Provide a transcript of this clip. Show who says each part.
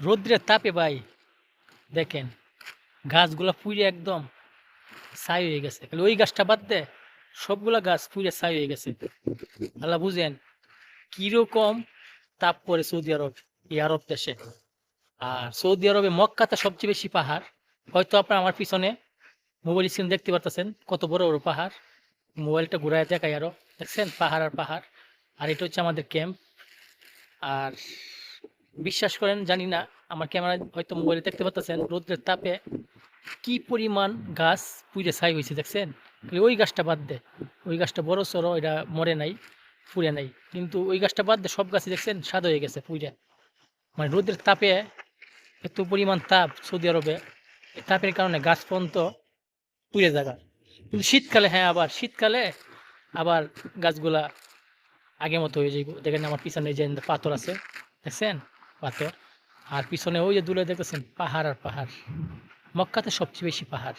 Speaker 1: রৌদ্রের তাপে ভাই, দেখেন, গাছগুলা পুড়ে একদম ছাই হয়ে গেছে। খালি ওই গাছটা বাদ দে, সবগুলা গাছ পুড়ে ছাই হয়ে গেছে। আল্লাহ বুঝেন কীরকম তাপ পড়ে সৌদি আরব, এই আরব দেশে। আর সৌদি আরবে মক্কাতে সবচেয়ে বেশি পাহাড়, হয়তো আপনার আমার পিছনে মোবাইল স্ক্রিন দেখতে পারতেছেন, কত বড় বড় পাহাড়। মোবাইলটা ঘুরায় দেখাই আরও, দেখছেন? পাহাড় আর পাহাড়। আর এটা হচ্ছে আমাদের ক্যাম্প আর বিশ্বাস করেন, জানি না, আমার ক্যামেরা হয়তো মোবাইলে দেখতে পাচ্ছেন রোদ্রের তাপে কি পরিমাণ গাছ পুড়ে ছাই হয়েছে দেখছেন? ওই গাছটা বাদ দে, ওই গাছটা বড় সড়ো, এটা মরে নাই, পুড়ে নাই, কিন্তু ওই গাছটা বাদ দে, সব গাছই দেখছেন সাদা হয়ে গেছে পুড়ে। মানে রোদের তাপে এত পরিমাণ তাপ সৌদি আরবে তাপের কারণে গাছ পর্যন্ত পুড়ে জায়গা কিন্তু শীতকালে হ্যাঁ আবার শীতকালে আবার গাছগুলা আগের মতো হয়ে যাইব। দেখেন আমার পিছনে যে পাথর আছে, দেখছেন? পাথর। আর পিছনে ওই যে দূরে দেখতেছেন পাহাড় আর পাহাড়। মক্কাতে সবচেয়ে বেশি পাহাড়।